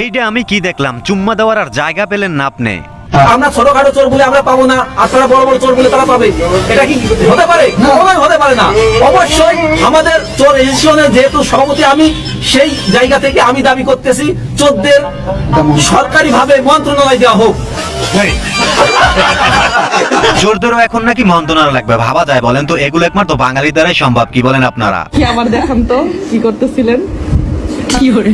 এইটা আমি কি দেখলাম? চুম্মা দেওয়ার আর জায়গা পেলেন না আপনি। আমরা ছোটখাটো চোর বলে আমরা পাবো না আপনারা বড় বড় চোর বলে তারা পাবে। এটা কি হতে পারে? কখনোই হতে পারে না। অবশ্যই আমাদের চোর রেজিস্ট্রেশনের যেহেতু সভাপতি আমি সেই জায়গা থেকে আমি দাবি করতেছি চোরদের সরকারি ভাবে মন্ত্রণালয় দেওয়া হোক। চোরদেরও এখন নাকি মন্ত্রণালয় লাগবে ভাবা যায় বলেন তো এগুলো একমাত্র বাঙালি দ্বারাই সম্ভব কি বলেন আপনারা? কি আমার দেখান তো কি করতেছিলেন? কি করে?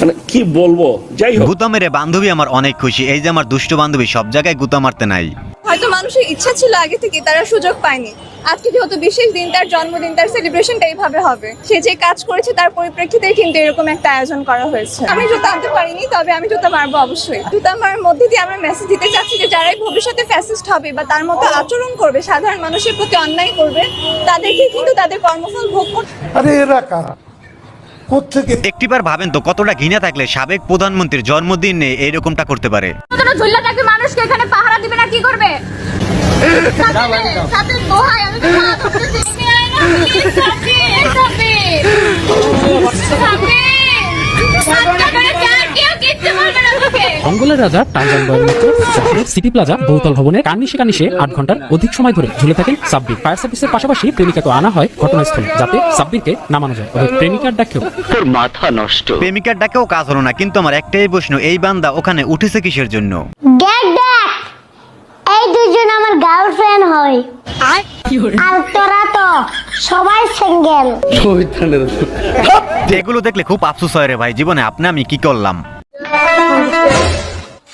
মানে কি বলব? যাই হোক। গুতা মেরে বান্ধবী আমার অনেক খুশি। এই যে আমার দুষ্ট বান্ধবী সব জায়গায় গুতা মারতে নাই। হয়তো মানুষের ইচ্ছা ছিল আগে থেকে তারা সুযোগ পায়নি। আজকে যেহেতু বিশেষ দিন, তার জন্মদিন, তার সেলিব্রেশনটা এইভাবে হবে। সে যে কাজ করেছে, তার পরিপ্রেক্ষিতে কিন্তু এরকম একটা আয়োজন করা হয়েছে। আমি জুতা আনতে পারিনি, তবে আমি জুতা মারবো অবশ্যই। জুতা মারার মধ্যে দিয়ে আমরা মেসেজ দিতে চাচ্ছি যে, যারাই ভবিষ্যতে ফ্যাসিস্ট হবে বা তার মতো আচরণ করবে, সাধারণ মানুষের প্রতি অন্যায় করবে, তাদেরকে কিন্তু তাদের কর্মফল ভোগ করতে আরে এরা কারা? কোথেকে একটিবার ভাবেন তো কতটা ঘৃণা থাকলে সাবেক প্রধানমন্ত্রীর জন্মদিনে এরকমটা করতে পারে? কতটা ঝুল্লা থাকবে মানুষকে এখানে পাহারা দিবে না কি করবে? সাথে দোহাই আমি সাথে সাথে সাথে কেউ কিচ্ছু বলবে না তোকে অঙ্গলের রাজা শহরের সিটি প্লাজা বহুতল ভবনে কার্নিশে কার্নিশে আট ঘণ্টার অধিক সময় ধরে ঝুলে থাকেন সাব্বির। ফায়ার সার্ভিসের পাশাপাশি প্রেমিকাকে আনা হয় ঘটনাস্থলে যাতে সাব্বিরকে নামানো যায়। ওই প্রেমিকার ডাকেও মাথা নষ্ট। প্রেমিকার ডাকেও কাজ হলো না কিন্তু আমার একটাই প্রশ্ন এই বান্দা ওখানে উঠেছে কিসের জন্য? দেখ দেখ! এই দুজন আমার গার্লফ্রেন্ড হয়। আর? তোরা তো সবাই সিঙ্গেল এগুলো দেখলে খুব আফসোস হয় রে ভাই জীবনে আপনি আমি কি করলাম?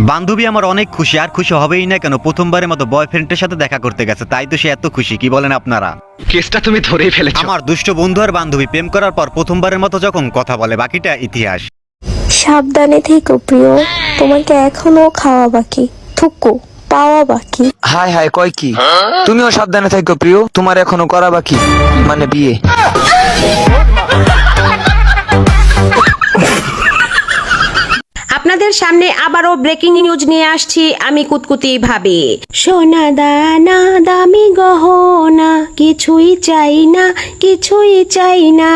বান্ধবী আমার অনেক খুশি আর খুশি হবেই না কেন? প্রথমবারের মতো বয়ফ্রেন্ডের সাথে দেখা করতে গেছে তাই তো সে এত খুশি কি বলেন আপনারা? কেসটা তুমি ধরেই ফেলেছো। আমার দুষ্ট বন্ধু আর বান্ধবী প্রেম করার পর প্রথমবারের মতো যখন কথা বলে বাকিটা ইতিহাস। সাবধানে থেকো প্রিয় তোমাকে এখনও খাওয়া বাকি। থুকু। পাওয়া বাকি। হাই হাই, কয় কি? তুমিও সাবধানে থাকো প্রিয়, তোমার এখনও করা বাকি মানে বিয়ে। আপনাদের সামনে আবারও ব্রেকিং নিউজ নিয়ে আসছি আমি কুতকুতি ভাবে। সোনা দানা দামি গহনা কিছুই চাই না কিছুই চাই না।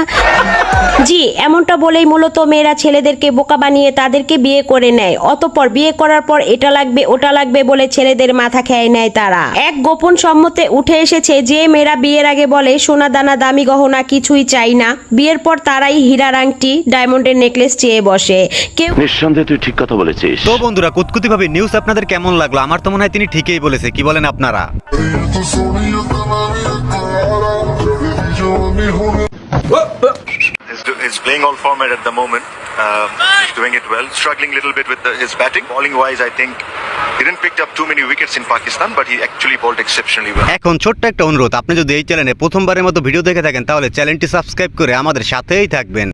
জি এমনটা বলেই মূলত মেয়েরা ছেলেদেরকে বোকা বানিয়ে তাদেরকে বিয়ে করে নেয়। অতপর বিয়ে করার পর এটা লাগবে ওটা লাগবে বলে ছেলেদের মাথা খেয়ে নেয় তারা। এক গোপন সম্মতে উঠে এসেছে যে মেয়েরা বিয়ের আগে বলে সোনা দানা দামি গহনা কিছুই চাই না। বিয়ের পর তারাই হীরার আংটি ডায়মন্ডের নেকলেস চেয়ে বসে। কেউ নিঃসন্দেহে তুই ঠিক কথা বলেছিস তো বন্ধুরা কুতকুতি ভাবে নিউজ আপনাদের কেমন লাগল আমার তো মনে হয় তিনি ঠিকই বলেছে কি বলেন আপনারা He's, playing all format at the moment. Um, he's doing it well. Struggling a little bit with the, his batting. Bowling wise, I think he didn't pick up too many wickets in Pakistan, but he actually bowled exceptionally well. এখন ছোট্ট একটা অনুরোধ আপনি যদি এই চ্যানেলে প্রথমবারের মতো ভিডিও দেখে থাকেন তাহলে চ্যানেলটি সাবস্ক্রাইব করে আমাদের সাথেই থাকবেন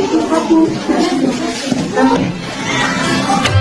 Thank you.